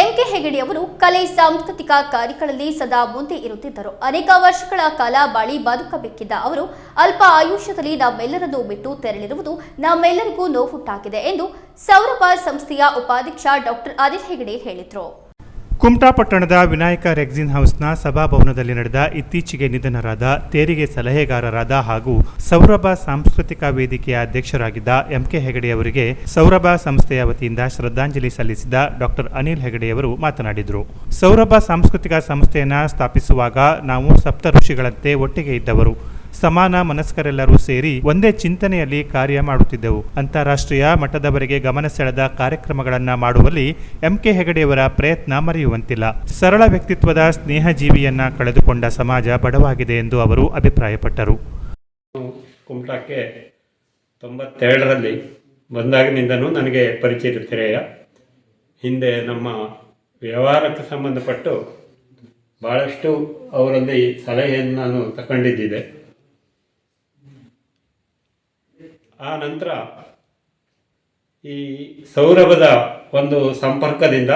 MK Hegde ಅವರು ಕಲೆ, ಸಾಂಸ್ಕೃತಿಕ ಕಾರ್ಯಗಳಲ್ಲಿ ಸದಾ ಮುಂದೆ ಇರುತ್ತಿದ್ದರು. ಅನೇಕ ವರ್ಷಗಳ ಕಾಲ ಬಾಳಿ ಬದುಕಬೇಕಿದ್ದ ಅವರು, ಅಲ್ಪ ಆಯುಷ್ಯದಲ್ಲಿ ನಮ್ಮೆಲ್ಲರನ್ನು ಬಿಟ್ಟು ತೆರಳಿರುವುದು ನಮ್ಮೆಲ್ಲರಿಗೂ ನೋವುಂಟಾಗಿದೆ ಎಂದು ಸೌರಭ ಸಂಸ್ಥೆಯ ಉಪಾಧ್ಯಕ್ಷ ಡಾಕ್ಟರ್ ಅನಿಲ್ ಹೆಗಡೆ ಹೇಳಿದರು. ಕುಮಟಾ ಪಟ್ಟಣದ ವಿನಾಯಕ ರೆಗ್ಜಿನ್ ಹೌಸ್ನ ಸಭಾಭವನದಲ್ಲಿ ನಡೆದ ಇತ್ತೀಚೆಗೆ ನಿಧನರಾದ ತೆರಿಗೆ ಸಲಹೆಗಾರರಾದ ಹಾಗೂ ಸೌರಭ ಸಾಂಸ್ಕೃತಿಕ ವೇದಿಕೆಯ ಅಧ್ಯಕ್ಷರಾಗಿದ್ದ ಎಂಕೆ ಹೆಗಡೆಯವರಿಗೆ ಸೌರಭ ಸಂಸ್ಥೆಯ ವತಿಯಿಂದ ಶ್ರದ್ಧಾಂಜಲಿ ಸಲ್ಲಿಸಿದ ಡಾಕ್ಟರ್ ಅನಿಲ್ ಹೆಗಡೆಯವರು ಮಾತನಾಡಿದರು. ಸೌರಭ ಸಾಂಸ್ಕೃತಿಕ ಸಂಸ್ಥೆಯನ್ನು ಸ್ಥಾಪಿಸುವಾಗ ನಾವು ಸಪ್ತ ಋಷಿಗಳಂತೆ ಒಟ್ಟಿಗೆ ಇದ್ದವರು. ಸಮಾನ ಮನಸ್ಕರೆಲ್ಲರೂ ಸೇರಿ ಒಂದೇ ಚಿಂತನೆಯಲ್ಲಿ ಕಾರ್ಯ ಮಾಡುತ್ತಿದ್ದೆವು. ಅಂತಾರಾಷ್ಟ್ರೀಯ ಮಟ್ಟದವರೆಗೆ ಗಮನ ಸೆಳೆದ ಕಾರ್ಯಕ್ರಮಗಳನ್ನು ಮಾಡುವಲ್ಲಿ ಎಂಕೆ ಹೆಗಡೆಯವರ ಪ್ರಯತ್ನ ಮರೆಯುವಂತಿಲ್ಲ. ಸರಳ ವ್ಯಕ್ತಿತ್ವದ ಸ್ನೇಹಜೀವಿಯನ್ನ ಕಳೆದುಕೊಂಡ ಸಮಾಜ ಬಡವಾಗಿದೆ ಎಂದು ಅವರು ಅಭಿಪ್ರಾಯಪಟ್ಟರು. ಕುಮಟಾಕ್ಕೆ ತೊಂಬತ್ತೆರಡರಲ್ಲಿ ಬಂದಾಗಿನಿಂದನೂ ನನಗೆ ಪರಿಚಯ ತೆರೆಯ ಹಿಂದೆ ನಮ್ಮ ವ್ಯವಹಾರಕ್ಕೆ ಸಂಬಂಧಪಟ್ಟು ಭಾಳಷ್ಟು ಅವರಲ್ಲಿ ಸಲಹೆಯನ್ನು ನಾನು ತಗೊಂಡಿದ್ದಿದೆ ಆ ನಂತರ ಈ ಸೌರಭದ ಒಂದು ಸಂಪರ್ಕದಿಂದ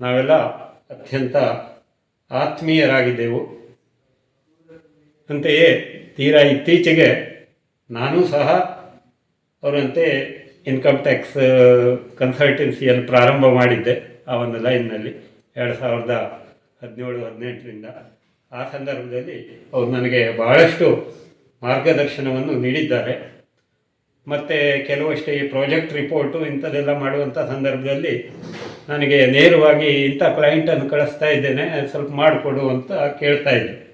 ನಾವೆಲ್ಲ ಅತ್ಯಂತ ಆತ್ಮೀಯರಾಗಿದ್ದೆವು. ಅಂತೆಯೇ ತೀರಾ ಇತ್ತೀಚೆಗೆ ನಾನು ಸಹ ಅವರಂತೆ ಇನ್ಕಮ್ ಟ್ಯಾಕ್ಸ್ ಕನ್ಸಲ್ಟೆನ್ಸಿಯನ್ನು ಪ್ರಾರಂಭ ಮಾಡಿದ್ದೆ ಆ ಒಂದು ಲೈನ್ನಲ್ಲಿ ಎರಡು ಸಾವಿರದ ಹದಿನೇಳು, ಹದಿನೆಂಟರಿಂದ. ಆ ಸಂದರ್ಭದಲ್ಲಿ ಅವರು ನನಗೆ ಬಹಳಷ್ಟು ಮಾರ್ಗದರ್ಶನವನ್ನು ನೀಡಿದ್ದಾರೆ. ಮತ್ತು ಕೆಲವಷ್ಟೇ ಈ ಪ್ರಾಜೆಕ್ಟ್ ರಿಪೋರ್ಟು ಇಂಥದ್ದೆಲ್ಲ ಮಾಡುವಂಥ ಸಂದರ್ಭದಲ್ಲಿ ನನಗೆ ನೇರವಾಗಿ ಇಂಥ ಕ್ಲೈಂಟನ್ನು ಕಳಿಸ್ತಾ ಇದ್ದೇನೆ. ಸ್ವಲ್ಪ ಮಾಡಿಕೊಡು ಅಂತ ಕೇಳ್ತಾ ಇದ್ದೆ.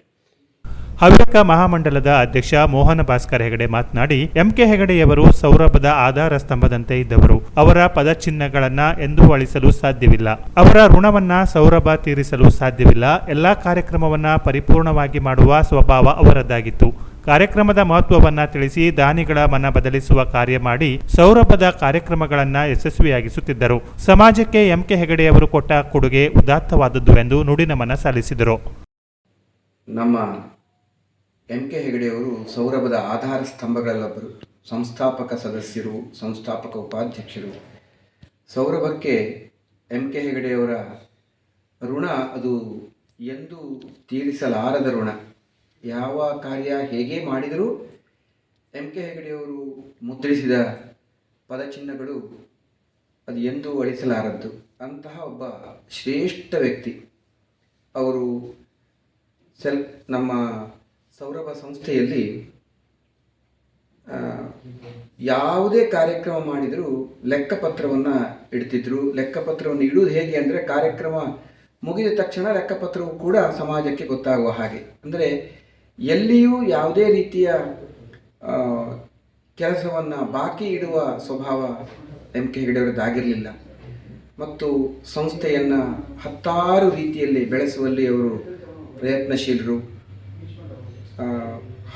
ಹವ್ಯಕ ಮಹಾಮಂಡಲದ ಅಧ್ಯಕ್ಷ ಮೋಹನ ಭಾಸ್ಕರ್ ಹೆಗಡೆ ಮಾತನಾಡಿ ಎಂಕೆ ಹೆಗಡೆಯವರು ಸೌರಭದ ಆಧಾರ ಸ್ತಂಭದಂತೆ ಇದ್ದವರು. ಅವರ ಪದಚಿಹ್ನಗಳನ್ನ ಎಂದೂ ಅಳಿಸಲು ಸಾಧ್ಯವಿಲ್ಲ. ಅವರ ಋಣವನ್ನ ಸೌರಭ ತೀರಿಸಲು ಸಾಧ್ಯವಿಲ್ಲ. ಎಲ್ಲಾ ಕಾರ್ಯಕ್ರಮವನ್ನ ಪರಿಪೂರ್ಣವಾಗಿ ಮಾಡುವ ಸ್ವಭಾವ ಅವರದ್ದಾಗಿತ್ತು. ಕಾರ್ಯಕ್ರಮದ ಮಹತ್ವವನ್ನು ತಿಳಿಸಿ ದಾನಿಗಳ ಮನ ಬದಲಿಸುವ ಕಾರ್ಯ ಮಾಡಿ ಸೌರಭದ ಕಾರ್ಯಕ್ರಮಗಳನ್ನು ಯಶಸ್ವಿಯಾಗಿಸುತ್ತಿದ್ದರು. ಸಮಾಜಕ್ಕೆ ಎಂಕೆ ಹೆಗಡೆಯವರು ಕೊಟ್ಟ ಕೊಡುಗೆ ಉದಾತ್ತವಾದದ್ದು ಎಂದು ನುಡಿನಮನ ಸಲ್ಲಿಸಿದರು. ನಮ್ಮ ಎಂ ಕೆ ಹೆಗಡೆಯವರು ಸೌರಭದ ಆಧಾರ ಸ್ತಂಭಗಳಲ್ಲೊಬ್ಬರು, ಸಂಸ್ಥಾಪಕ ಸದಸ್ಯರು, ಸಂಸ್ಥಾಪಕ ಉಪಾಧ್ಯಕ್ಷರು. ಸೌರಭಕ್ಕೆ ಎಂ ಕೆ ಹೆಗಡೆಯವರ ಋಣ ಅದು ಎಂದು ತೀರಿಸಲಾರದ ಋಣ. ಯಾವ ಕಾರ್ಯ ಹೇಗೆ ಮಾಡಿದರೂ ಎಂ ಕೆ ಹೆಗಡೆಯವರು ಮುದ್ರಿಸಿದ ಪದಚಿಹ್ನಗಳು ಅದು ಎಂದೂ ಅಳಿಸಲಾರದ್ದು. ಅಂತಹ ಒಬ್ಬ ಶ್ರೇಷ್ಠ ವ್ಯಕ್ತಿ. ಅವರು ಸೆಲ್ ನಮ್ಮ ಸೌರಭ ಸಂಸ್ಥೆಯಲ್ಲಿ ಯಾವುದೇ ಕಾರ್ಯಕ್ರಮ ಮಾಡಿದರೂ ಲೆಕ್ಕಪತ್ರವನ್ನು ಇಡ್ತಿದ್ರು. ಲೆಕ್ಕಪತ್ರವನ್ನು ಇಡುವುದು ಹೇಗೆ ಅಂದರೆ ಕಾರ್ಯಕ್ರಮ ಮುಗಿದ ತಕ್ಷಣ ಲೆಕ್ಕಪತ್ರವು ಕೂಡ ಸಮಾಜಕ್ಕೆ ಗೊತ್ತಾಗುವ ಹಾಗೆ. ಅಂದರೆ ಎಲ್ಲಿಯೂ ಯಾವುದೇ ರೀತಿಯ ಕೆಲಸವನ್ನು ಬಾಕಿ ಇಡುವ ಸ್ವಭಾವ ಎಂ ಕೆ ಹೆಗಡೆಯವರದ್ದಾಗಿರಲಿಲ್ಲ ಮತ್ತು ಸಂಸ್ಥೆಯನ್ನು ಹತ್ತಾರು ರೀತಿಯಲ್ಲಿ ಬೆಳೆಸುವಲ್ಲಿ ಅವರು ಪ್ರಯತ್ನಶೀಲರು.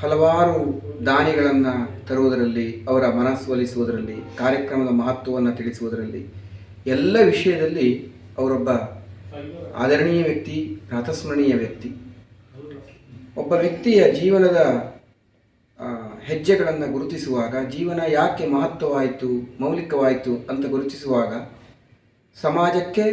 ಹಲವಾರು ದಾನಿಗಳನ್ನು ತರುವುದರಲ್ಲಿ, ಅವರ ಮನಸ್ಸೊಲಿಸುವುದರಲ್ಲಿ ಕಾರ್ಯಕ್ರಮದ ಮಹತ್ವವನ್ನು ತಿಳಿಸುವುದರಲ್ಲಿ, ಎಲ್ಲ ವಿಷಯದಲ್ಲಿ ಅವರೊಬ್ಬ ಆದರಣೀಯ ವ್ಯಕ್ತಿ, ರಥಸ್ಮರಣೀಯ ವ್ಯಕ್ತಿ. ಒಬ್ಬ ವ್ಯಕ್ತಿಯ ಜೀವನದ ಹೆಜ್ಜೆಗಳನ್ನು ಗುರುತಿಸುವಾಗ, ಜೀವನ ಯಾಕೆ ಮಹತ್ವವಾಯಿತು, ಮೌಲಿಕವಾಯಿತು ಅಂತ ಗುರುತಿಸುವಾಗ ಸಮಾಜಕ್ಕೆ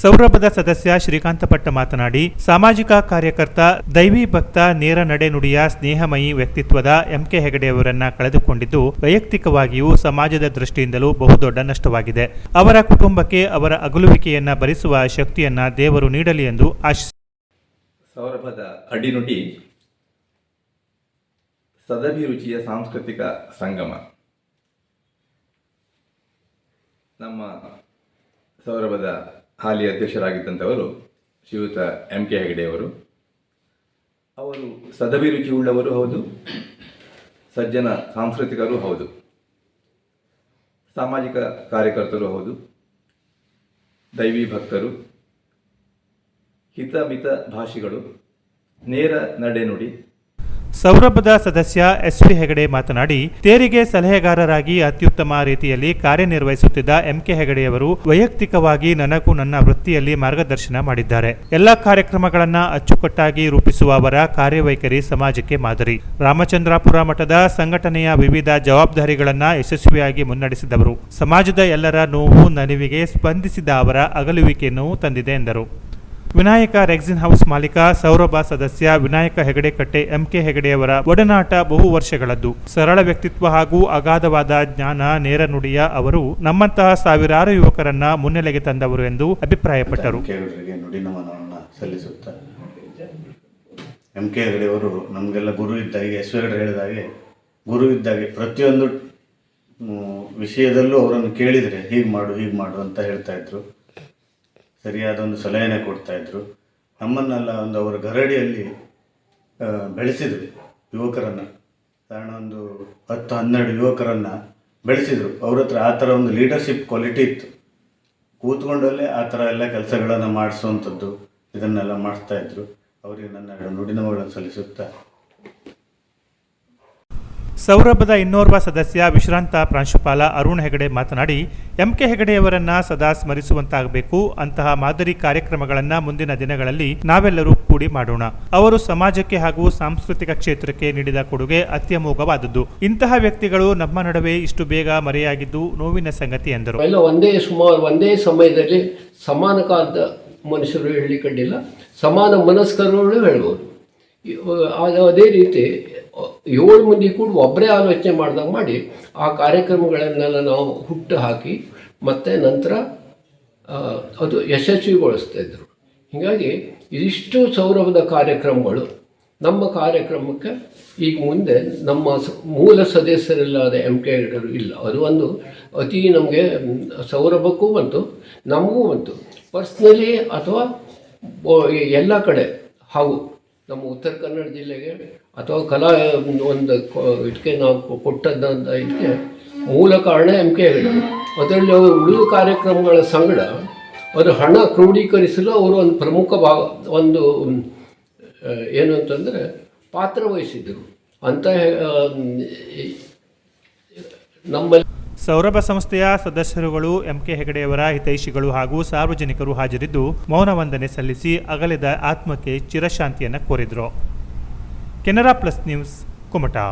ಸೌರಭದ ಸದಸ್ಯ ಶ್ರೀಕಾಂತ ಪಟ್ಟ ಮಾತನಾಡಿ, ಸಾಮಾಜಿಕ ಕಾರ್ಯಕರ್ತ ದೈವಿ ಭಕ್ತ ನೇರ ನಡೆ ನುಡಿಯ ಸ್ನೇಹಮಯಿ ವ್ಯಕ್ತಿತ್ವದ ಎಂಕೆ ಹೆಗಡೆಯವರನ್ನ ಕಳೆದುಕೊಂಡಿದ್ದು, ವೈಯಕ್ತಿಕವಾಗಿಯೂ ಸಮಾಜದ ದೃಷ್ಟಿಯಿಂದಲೂ ಬಹುದೊಡ್ಡ ನಷ್ಟವಾಗಿದೆ. ಅವರ ಕುಟುಂಬಕ್ಕೆ ಅವರ ಅಗಲುವಿಕೆಯನ್ನ ಭರಿಸುವ ಶಕ್ತಿಯನ್ನ ದೇವರು ನೀಡಲಿ ಎಂದು ಆಶಿಸಿದರು. ಸೌರಭದ ಅಡಿನುಡಿ ಸದಭಿರುಚಿಯ ಸಾಂಸ್ಕೃತಿಕ ಸಂಗಮ. ನಮ್ಮ ಸೌರಭದ ಹಾಲಿ ಅಧ್ಯಕ್ಷರಾಗಿದ್ದಂಥವರು ಶ್ರೀಯುತ ಎಂ ಕೆ ಹೆಗಡೆಯವರು. ಅವರು ಸದಭಿರುಚಿ ಉಳ್ಳವರು ಹೌದು, ಸಜ್ಜನ ಸಾಂಸ್ಕೃತಿಕರು ಹೌದು, ಸಾಮಾಜಿಕ ಕಾರ್ಯಕರ್ತರು ಹೌದು, ದೈವಿ ಭಕ್ತರು ಹಿತ ಭಾಷೆಗಳು. ನೇರ ನಡೆನುಡಿ ಸೌರಭದ ಸದಸ್ಯ ಎಸ್ ಪಿ ಹೆಗಡೆ ಮಾತನಾಡಿ, ತೆರಿಗೆ ಸಲಹೆಗಾರರಾಗಿ ಅತ್ಯುತ್ತಮ ರೀತಿಯಲ್ಲಿ ಕಾರ್ಯನಿರ್ವಹಿಸುತ್ತಿದ್ದ ಎಂಕೆ ಹೆಗಡೆಯವರು ವೈಯಕ್ತಿಕವಾಗಿ ನನಗೂ ನನ್ನ ವೃತ್ತಿಯಲ್ಲಿ ಮಾರ್ಗದರ್ಶನ ಮಾಡಿದ್ದಾರೆ. ಎಲ್ಲ ಕಾರ್ಯಕ್ರಮಗಳನ್ನು ಅಚ್ಚುಕಟ್ಟಾಗಿ ರೂಪಿಸುವ ಅವರ ಕಾರ್ಯವೈಖರಿ ಸಮಾಜಕ್ಕೆ ಮಾದರಿ. ರಾಮಚಂದ್ರಾಪುರ ಮಠದ ಸಂಘಟನೆಯ ವಿವಿಧ ಜವಾಬ್ದಾರಿಗಳನ್ನು ಯಶಸ್ವಿಯಾಗಿ ಮುನ್ನಡೆಸಿದವರು. ಸಮಾಜದ ಎಲ್ಲರ ನೋವು ನಲಿವಿಗೆ ಸ್ಪಂದಿಸಿದ ಅವರ ಅಗಲುವಿಕೆಯನ್ನು ತಂದಿದೆ ಎಂದರು. ವಿನಾಯಕ ರೆಕ್ಸಿನ್ ಹೌಸ್ ಮಾಲೀಕ, ಸೌರಭ ಸದಸ್ಯ ವಿನಾಯಕ ಹೆಗಡೆ ಕಟ್ಟೆ ಎಂಕೆ ಹೆಗಡೆಯವರ ಒಡನಾಟ ಬಹು ವರ್ಷಗಳದ್ದು. ಸರಳ ವ್ಯಕ್ತಿತ್ವ ಹಾಗೂ ಅಗಾಧವಾದ ಜ್ಞಾನ ನೇರ ನುಡಿಯ ಅವರು ನಮ್ಮಂತಹ ಸಾವಿರಾರು ಯುವಕರನ್ನ ಮುನ್ನೆಲೆಗೆ ತಂದವರು ಎಂದು ಅಭಿಪ್ರಾಯಪಟ್ಟರು. ಎಂ ಕೆ ಹೆಗಡೆಯವರು ನಮಗೆಲ್ಲ ಗುರು ಇದ್ದಾಗೆ ಎಸ್ ಹೆಗಡೆ ಹೇಳಿದಾಗೆ ಗುರು ಇದ್ದಾಗೆ ಪ್ರತಿಯೊಂದು ವಿಷಯದಲ್ಲೂ ಅವರನ್ನು ಕೇಳಿದರೆ ಹೀಗೆ ಮಾಡು ಹೀಗೆ ಮಾಡು ಅಂತ ಹೇಳ್ತಾ ಇದ್ರು. ಸರಿಯಾದ ಒಂದು ಸಲಹೆನೇ ಕೊಡ್ತಾ ಇದ್ರು. ನಮ್ಮನ್ನೆಲ್ಲ ಒಂದು ಅವರ ಗರಡಿಯಲ್ಲಿ ಬೆಳೆಸಿದ್ರು ಯುವಕರನ್ನು. ಕಾರಣ ಒಂದು ಹತ್ತು, ಹನ್ನೆರಡು ಯುವಕರನ್ನು ಬೆಳೆಸಿದರು. ಅವ್ರ ಹತ್ರ ಆ ಥರ ಒಂದು ಲೀಡರ್ಶಿಪ್ ಕ್ವಾಲಿಟಿ ಇತ್ತು. ಕೂತ್ಕೊಂಡಲ್ಲೇ ಆ ಥರ ಎಲ್ಲ ಕೆಲಸಗಳನ್ನು ಮಾಡಿಸುವಂಥದ್ದು ಇದನ್ನೆಲ್ಲ ಮಾಡಿಸ್ತಾಯಿದ್ರು ಅವರಿಗೆ ನನ್ನ ನುಡಿನಮಗಳನ್ನು ಸಲ್ಲಿಸುತ್ತಾ ಸೌರಭದ ಇನ್ನೋರ್ವ ಸದಸ್ಯ ವಿಶ್ರಾಂತ ಪ್ರಾಂಶುಪಾಲ ಅರುಣ್ ಹೆಗಡೆ ಮಾತನಾಡಿ, ಎಂಕೆ ಹೆಗಡೆಯವರನ್ನ ಸದಾ ಸ್ಮರಿಸುವಂತಾಗಬೇಕು, ಅಂತಹ ಮಾದರಿ ಕಾರ್ಯಕ್ರಮಗಳನ್ನ ಮುಂದಿನ ದಿನಗಳಲ್ಲಿ ನಾವೆಲ್ಲರೂ ಕೂಡಿ ಮಾಡೋಣ. ಅವರು ಸಮಾಜಕ್ಕೆ ಹಾಗೂ ಸಾಂಸ್ಕೃತಿಕ ಕ್ಷೇತ್ರಕ್ಕೆ ನೀಡಿದ ಕೊಡುಗೆ ಅತ್ಯಮೋಘವಾದದ್ದು. ಇಂತಹ ವ್ಯಕ್ತಿಗಳು ನಮ್ಮ ನಡುವೆ ಇಷ್ಟು ಬೇಗ ಮರೆಯಾಗಿದ್ದು ನೋವಿನ ಸಂಗತಿ ಎಂದರು. ಒಂದೇ ಸುಮಾರು ಒಂದೇ ಸಮಯದಲ್ಲಿ ಸಮಾನ ಕಾಲದ ಮನುಷ್ಯರು ಹೇಳಿ ಕಂಡಿಲ್ಲ, ಸಮಾನ ಮನಸ್ಕರು ಹೇಳ್ಬೋದು. ಅದೇ ರೀತಿ ಏಳು ಮಂದಿ ಕೂಡ ಒಬ್ಬರೇ ಆಲೋಚನೆ ಮಾಡ್ದಂಗೆ ಮಾಡಿ ಆ ಕಾರ್ಯಕ್ರಮಗಳನ್ನೆಲ್ಲ ನಾವು ಹುಟ್ಟು ಹಾಕಿ ಮತ್ತು ನಂತರ ಅದು ಯಶಸ್ವಿಗೊಳಿಸ್ತಾ ಇದ್ದರು ಹೀಗಾಗಿ ಇದಿಷ್ಟು ಸೌರಭದ ಕಾರ್ಯಕ್ರಮಗಳು. ನಮ್ಮ ಕಾರ್ಯಕ್ರಮಕ್ಕೆ ಈಗ ಮುಂದೆ ನಮ್ಮ ಮೂಲ ಸದಸ್ಯರಿಲ್ಲದ ಎಂ ಕೆ ಇಲ್ಲ. ಅದು ಒಂದು ಅತಿ ನಮಗೆ ಸೌರಭಕ್ಕೂ ಬಂತು, ನಮಗೂ ಬಂತು. ಪರ್ಸ್ನಲಿ ಅಥವಾ ಎಲ್ಲ ಕಡೆ ಹಾಗೂ ನಮ್ಮ ಉತ್ತರ ಕನ್ನಡ ಜಿಲ್ಲೆಗೆ ಅಥವಾ ಕಲಾ ಒಂದು ಕೊ- ಇದಕ್ಕೆ ನಾವು ಕೊಟ್ಟದ್ದಂಥ ಇದಕ್ಕೆ ಮೂಲ ಕಾರಣ ಎಂ ಕೆ ಅದರಲ್ಲಿ ಅವರು ಉಳಿದ ಕಾರ್ಯಕ್ರಮಗಳ ಸಂಗಡ ಅದು ಹಣ ಕ್ರೋಢೀಕರಿಸಲು ಅವರು ಒಂದು ಪ್ರಮುಖ ಭಾಗ, ಒಂದು ಏನು ಅಂತಂದರೆ ಪಾತ್ರ ವಹಿಸಿದರು ಅಂತ ನಮ್ಮಲ್ಲಿ ಸೌರಭ ಸಂಸ್ಥೆಯ ಸದಸ್ಯರುಗಳು ಎಂಕೆ ಹೆಗಡೆಯವರ ಹಿತೈಷಿಗಳು ಹಾಗೂ ಸಾರ್ವಜನಿಕರು ಹಾಜರಿದ್ದು ಮೌನ ವಂದನೆ ಸಲ್ಲಿಸಿ ಅಗಲಿದ ಆತ್ಮಕ್ಕೆ ಚಿರಶಾಂತಿಯನ್ನು ಕೋರಿದರು. Canara plus news Kumta.